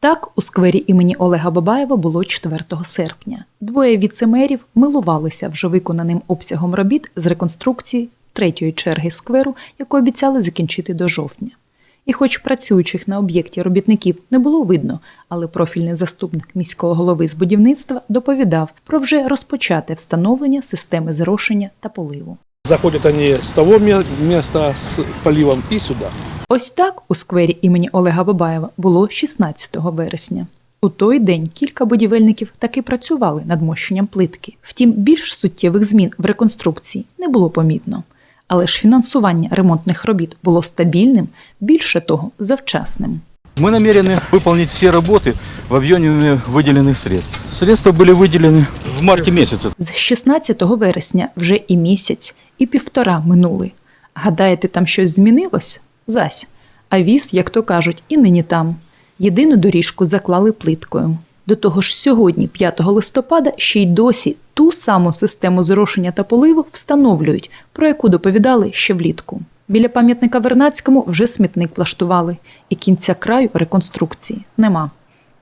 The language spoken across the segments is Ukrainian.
Так, у сквері імені Олега Бабаєва було 4 серпня. Двоє віцемерів милувалися вже виконаним обсягом робіт з реконструкції третьої черги скверу, яку обіцяли закінчити до жовтня. І хоч працюючих на об'єкті робітників не було видно, але профільний заступник міського голови з будівництва доповідав про вже розпочате встановлення системи зрошення та поливу. Заходят они с того места с поливом и сюда. Ось так у сквері імені Олега Бабаєва було 16 вересня. У той день кілька будівельників таки працювали над мощенням плитки. Втім, більш суттєвих змін в реконструкції не було помітно. Але ж фінансування ремонтних робіт було стабільним, більше того, завчасним. Мы намерены выполнить все работы в объеме выделенных средств. Средства были выделены в марте месяце. З 16 вересня вже і місяць, і півтора минули. Гадаєте, там щось змінилось? Зась. А віз, як то кажуть, і нині там. Єдину доріжку заклали плиткою. До того ж, сьогодні, 5 листопада, ще й досі ту саму систему зрошення та поливу встановлюють, про яку доповідали ще влітку. Біля пам'ятника Вернацькому вже смітник влаштували, і кінця краю реконструкції нема.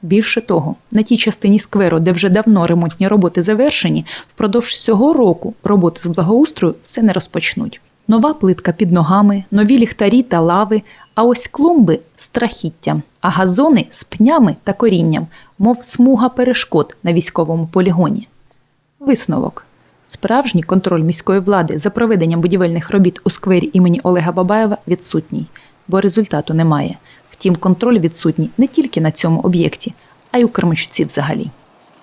Більше того, на тій частині скверу, де вже давно ремонтні роботи завершені, впродовж цього року роботи з благоустрою все не розпочнуть. Нова плитка під ногами, нові ліхтарі та лави, а ось клумби страхіттям, а газони з пнями та корінням, мов смуга перешкод на військовому полігоні. Висновок. Справжній контроль міської влади за проведенням будівельних робіт у сквері імені Олега Бабаєва відсутній, бо результату немає. Втім, контроль відсутній не тільки на цьому об'єкті, а й у Кременчуці взагалі.